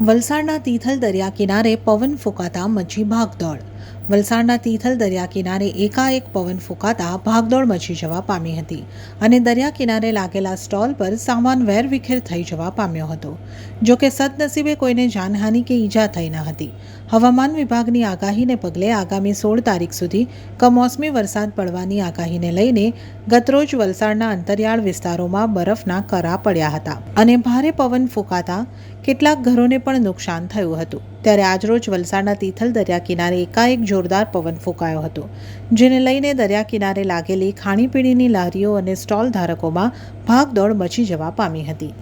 વલસાડના તિથલ દરિયા કિનારે પવન ફૂંકાતા મચી ભાગદોડ. વલસાડના તિથલ દરિયા કિનારે એકાએક પવન ફૂંકાતા ભાગદોડ મચી જવા પામી હતી અને દરિયા કિનારે લાગેલા સ્ટોલ પર સામાન વેરવિખેર થઈ જવા પામ્યો હતો. જો કે સદનસીબે કોઈને જાનહાનિ કે ઈજા થઈ ન હતી. હવામાન વિભાગની આગાહીને પગલે આગામી સોળ તારીખ સુધી કમોસમી વરસાદ પડવાની આગાહીને લઈને ગતરોજ વલસાડના અંતરિયાળ વિસ્તારોમાં બરફના કરા પડ્યા હતા અને ભારે પવન ફૂંકાતા કેટલાક ઘરોને પણ નુકસાન થયું હતું. ત્યારે આજરોજ વલસાડના તિથલ દરિયા કિનારે એકાએક જોરદાર પવન ફૂંકાયો હતો, જેને લઈને દરિયા કિનારે લાગેલી ખાણીપીણીની લારીઓ અને સ્ટોલ ધારકોમાં ભાગદોડ મચી જવા પામી હતી.